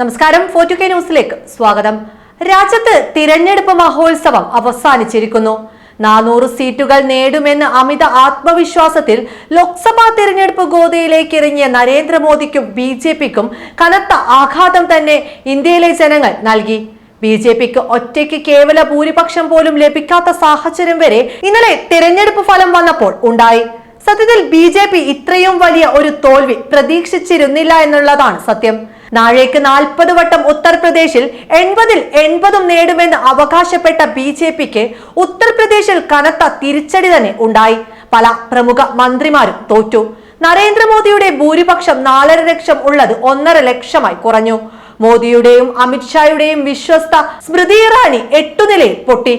നമസ്കാരം. ഫോർട്ടു കെ ന്യൂസിലേക്ക് സ്വാഗതം. രാജ്യത്ത് തിരഞ്ഞെടുപ്പ് മഹോത്സവം അവസാനിച്ചിരിക്കുന്നു. നാനൂറ് സീറ്റുകൾ നേടുമെന്ന് അമിത ആത്മവിശ്വാസത്തിൽ ലോക്സഭാ തിരഞ്ഞെടുപ്പ് ഗോതയിലേക്ക് ഇറങ്ങിയ നരേന്ദ്രമോദിക്കും ബി ജെ പിക്കും കനത്ത ആഘാതം തന്നെ ഇന്ത്യയിലെ ജനങ്ങൾ നൽകി. ബി ജെ പിക്ക് ഒറ്റയ്ക്ക് കേവല ഭൂരിപക്ഷം പോലും ലഭിക്കാത്ത സാഹചര്യം വരെ ഇന്നലെ തിരഞ്ഞെടുപ്പ് ഫലം വന്നപ്പോൾ ഉണ്ടായി. സത്യത്തിൽ ബി ജെ പി ഇത്രയും വലിയ ഒരു തോൽവി പ്രതീക്ഷിച്ചിരുന്നില്ല എന്നുള്ളതാണ് സത്യം. നാഴേക്ക് നാൽപ്പത് വട്ടം ഉത്തർപ്രദേശിൽ എൺപതിൽ എൺപതും നേടുമെന്ന് അവകാശപ്പെട്ട ബി ജെ പിക്ക് ഉത്തർപ്രദേശിൽ കനത്ത തിരിച്ചടി തന്നെ ഉണ്ടായി. പല പ്രമുഖ മന്ത്രിമാരും തോറ്റു. നരേന്ദ്രമോദിയുടെ ഭൂരിപക്ഷം നാലര ലക്ഷം ഉള്ളത് ഒന്നര ലക്ഷമായി കുറഞ്ഞു. മോദിയുടെയും അമിത്ഷായുടെയും വിശ്വസ്ത സ്മൃതി ഇറാനി എട്ടു നിലയിൽ പൊട്ടി.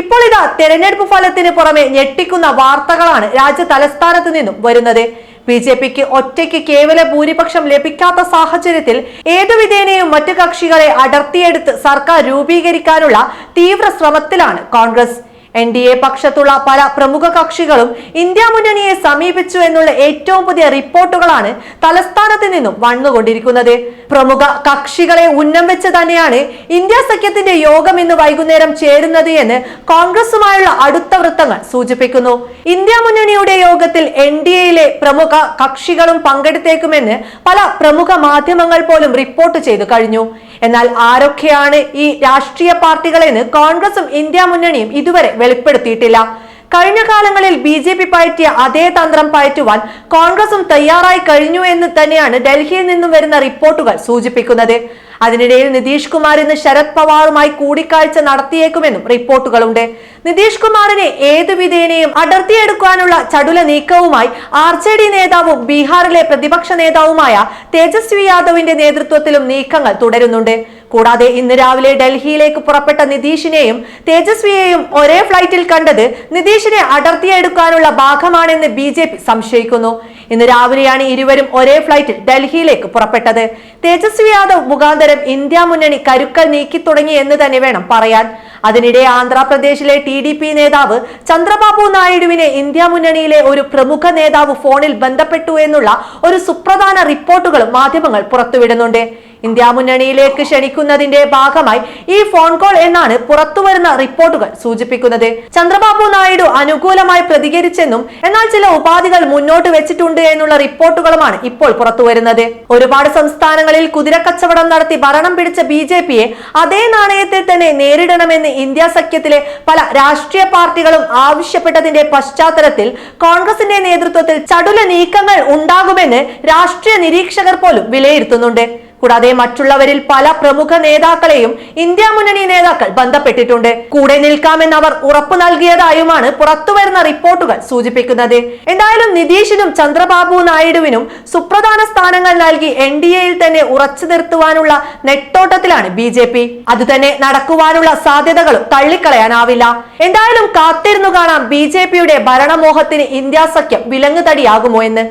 ഇപ്പോൾ ഇതാ തെരഞ്ഞെടുപ്പ് ഫലത്തിന് പുറമെ ഞെട്ടിക്കുന്ന വാർത്തകളാണ് രാജ്യ തലസ്ഥാനത്ത് നിന്നും വരുന്നത്. ബി ജെ പിക്ക് ഒറ്റയ്ക്ക് കേവല ഭൂരിപക്ഷം ലഭിക്കാത്ത സാഹചര്യത്തിൽ ഏതു വിധേനയും മറ്റു കക്ഷികളെ അടർത്തിയെടുത്ത് സർക്കാർ രൂപീകരിക്കാനുള്ള തീവ്ര ശ്രമത്തിലാണ് കോൺഗ്രസ്. എൻ ഡി എ പക്ഷത്തുള്ള പല പ്രമുഖ കക്ഷികളും ഇന്ത്യ മുന്നണിയെ സമീപിച്ചു എന്നുള്ള ഏറ്റവും പുതിയ റിപ്പോർട്ടുകളാണ് തലസ്ഥാനത്ത് നിന്നും വന്നുകൊണ്ടിരിക്കുന്നത്. പ്രമുഖ കക്ഷികളെ ഉന്നം വെച്ച് തന്നെയാണ് ഇന്ത്യ സഖ്യത്തിന്റെ യോഗം ഇന്ന് വൈകുന്നേരം ചേരുന്നത് എന്ന് കോൺഗ്രസുമായുള്ള അടുത്ത വൃത്തങ്ങൾ സൂചിപ്പിക്കുന്നു. ഇന്ത്യ മുന്നണിയുടെ യോഗത്തിൽ എൻ ഡി എയിലെ പ്രമുഖ കക്ഷികളും പങ്കെടുത്തേക്കുമെന്ന് പല പ്രമുഖ മാധ്യമങ്ങൾ പോലും റിപ്പോർട്ട് ചെയ്തു കഴിഞ്ഞു. എന്നാൽ ആരൊക്കെയാണ് ഈ രാഷ്ട്രീയ പാർട്ടികളെന്ന് കോൺഗ്രസും ഇന്ത്യ മുന്നണിയും ഇതുവരെ വെളിപ്പെടുത്തിയിട്ടില്ല. കഴിഞ്ഞ കാലങ്ങളിൽ ബി ജെ പി പയറ്റിയ അതേ തന്ത്രം പയറ്റുവാൻ കോൺഗ്രസും തയ്യാറായി കഴിഞ്ഞു എന്ന് തന്നെയാണ് ഡൽഹിയിൽ നിന്നും വരുന്ന റിപ്പോർട്ടുകൾ സൂചിപ്പിക്കുന്നത്. അതിനിടയിൽ നിതീഷ് കുമാർ ഇന്ന് ശരത് പവാറുമായി കൂടിക്കാഴ്ച നടത്തിയേക്കുമെന്നും റിപ്പോർട്ടുകളുണ്ട്. നിതീഷ് കുമാറിനെ ഏതു വിധേനയും അടർത്തിയെടുക്കാനുള്ള ചടുല നീക്കവുമായി ആർ ജെ ഡി നേതാവും ബീഹാറിലെ പ്രതിപക്ഷ നേതാവുമായ തേജസ്വി യാദവിന്റെ നേതൃത്വത്തിലും നീക്കങ്ങൾ തുടരുന്നുണ്ട്. കൂടാതെ ഇന്ന് രാവിലെ ഡൽഹിയിലേക്ക് പുറപ്പെട്ട നിതീഷിനെയും തേജസ്വിയെയും ഒരേ ഫ്ലൈറ്റിൽ കണ്ടത് നിതീഷിനെ അടർത്തിയെടുക്കാനുള്ള ഭാഗമാണെന്ന് ബി ജെ പി സംശയിക്കുന്നു. ഇന്ന് രാവിലെയാണ് ഇരുവരും ഒരേ ഫ്ലൈറ്റിൽ ഡൽഹിയിലേക്ക് പുറപ്പെട്ടത്. തേജസ്വി യാദവ് മുഖാന്തരം ഇന്ത്യ മുന്നണി കരുക്കൾ നീക്കി തുടങ്ങി എന്ന് തന്നെ വേണം പറയാൻ. അതിനിടെ ആന്ധ്രാപ്രദേശിലെ ടി ഡി പി നേതാവ് ചന്ദ്രബാബു നായിഡുവിനെ ഇന്ത്യ മുന്നണിയിലെ ഒരു പ്രമുഖ നേതാവ് ഫോണിൽ ബന്ധപ്പെട്ടു എന്നുള്ള ഒരു സുപ്രധാന റിപ്പോർട്ടുകളും മാധ്യമങ്ങൾ പുറത്തുവിടുന്നുണ്ട്. ഇന്ത്യ മുന്നണിയിലേക്ക് ക്ഷണിക്കുന്നതിന്റെ ഭാഗമായി ഈ ഫോൺ കോൾ എന്നാണ് പുറത്തുവരുന്ന റിപ്പോർട്ടുകൾ സൂചിപ്പിക്കുന്നത്. ചന്ദ്രബാബു നായിഡു അനുകൂലമായി പ്രതികരിച്ചെന്നും എന്നാൽ ചില ഉപാധികൾ മുന്നോട്ട് വെച്ചിട്ടുണ്ട് എന്നുള്ള റിപ്പോർട്ടുകളുമാണ് ഇപ്പോൾ പുറത്തുവരുന്നത്. ഒരുപാട് സംസ്ഥാനങ്ങളിൽ കുതിരക്കച്ചവടം നടത്തി ഭരണം പിടിച്ച ബി ജെ പിയെ അതേ നാണയത്തിൽ തന്നെ നേരിടണമെന്ന് ഇന്ത്യ സഖ്യത്തിലെ പല രാഷ്ട്രീയ പാർട്ടികളും ആവശ്യപ്പെട്ടതിന്റെ പശ്ചാത്തലത്തിൽ കോൺഗ്രസിന്റെ നേതൃത്വത്തിൽ ചടുല നീക്കങ്ങൾ ഉണ്ടാകുമെന്ന് രാഷ്ട്രീയ നിരീക്ഷകർ പോലും വിലയിരുത്തുന്നുണ്ട്. കൂടാതെ മറ്റുള്ളവരിൽ പല പ്രമുഖ നേതാക്കളെയും ഇന്ത്യ മുന്നണി നേതാക്കൾ ബന്ധപ്പെട്ടിട്ടുണ്ട്. കൂടെ അവർ ഉറപ്പു നൽകിയതായുമാണ് പുറത്തുവരുന്ന റിപ്പോർട്ടുകൾ സൂചിപ്പിക്കുന്നത്. എന്തായാലും നിതീഷിനും ചന്ദ്രബാബു നായിഡുവിനും സുപ്രധാന സ്ഥാനങ്ങൾ നൽകി എൻ ഡി എയിൽ തന്നെ ഉറച്ചു നിർത്തുവാനുള്ള നെട്ടോട്ടത്തിലാണ് ബി ജെ പി. അതുതന്നെ നടക്കുവാനുള്ള സാധ്യതകളും തള്ളിക്കളയാനാവില്ല. എന്തായാലും കാത്തിരുന്നു കാണാം ബി ജെ പിയുടെ ഭരണമോഹത്തിന് ഇന്ത്യ സഖ്യം വിലങ്ങുതടിയാകുമോ എന്ന്.